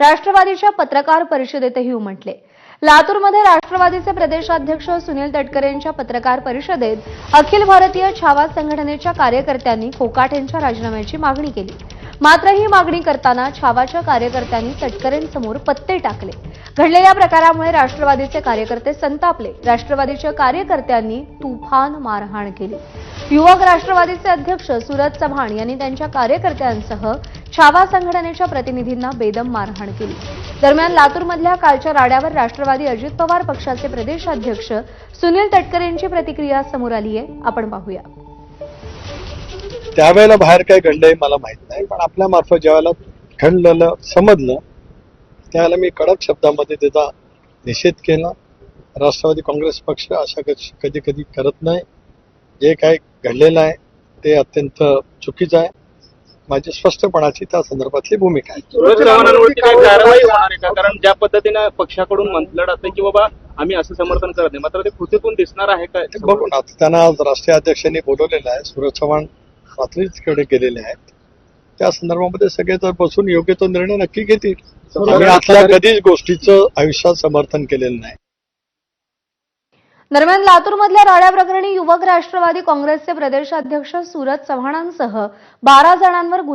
राष्ट्रवादीच्या पत्रकार परिषदेतही उमटले. लातूरमध्ये राष्ट्रवादीचे प्रदेशाध्यक्ष सुनील तटकरेंच्या पत्रकार परिषदेत अखिल भारतीय छावा संघटनेच्या कार्यकर्त्यांनी कोकाटेंच्या राजीनाम्याची मागणी केली. मात्र ही मागणी करताना छावाच्या कार्यकर्त्यांनी तटकरेंसमोर पत्ते टाकले. घडलेल्या प्रकारामुळे राष्ट्रवादीचे कार्यकर्ते संतापले. राष्ट्रवादीच्या कार्यकर्त्यांनी तुफान मारहाण केली. युवक राष्ट्रवादीचे अध्यक्ष सुरज चव्हाण यांनी त्यांच्या कार्यकर्त्यांसह छावा संघटनेच्या प्रतिनिधींना बेदम मारहाण केली. दरम्यान लातूरमधल्या कालच्या राड्यावर राष्ट्रवादी अजित पवार पक्षाचे प्रदेशाध्यक्ष सुनील तटकरेंची प्रतिक्रिया समोर आली आहे आपण पाहूया. त्यावेळेला बाहेर काय घडलंय मला माहीत नाही पण आपल्या मार्फत ज्यावेळेला घडलेलं समजलं त्यावेळेला मी कडक शब्दामध्ये त्याचा निषेध केला. राष्ट्रवादी काँग्रेस पक्ष अशा कधी कधी करत नाही. जे काय घडलेलं आहे ते अत्यंत चुकीचं आहे. माझी स्पष्टपणाची त्या संदर्भातली भूमिका आहे. कारण ज्या पद्धतीनं पक्षाकडून म्हटलं जातं की बाबा आम्ही असं समर्थन करत नाही मात्र ते कृतीतून दिसणार आहे का? ते बघू ना आता त्यांना आज राष्ट्रीय अध्यक्षांनी बोलवलेलं आहे. सूरज चव्हाण रात्रीकडे गेलेले आहेत. त्या संदर्भामध्ये सगळे जर बसून योग्य तो निर्णय नक्की घेतील. आम्ही आतल्या कधीच गोष्टीचं आयुष्यात समर्थन केलेलं नाही. दरम्यान लातूरमधल्या राड्या प्रकरणी युवक राष्ट्रवादी काँग्रेसचे प्रदेशाध्यक्ष सुरज चव्हाणांसह बारा जणांवर गुन्हा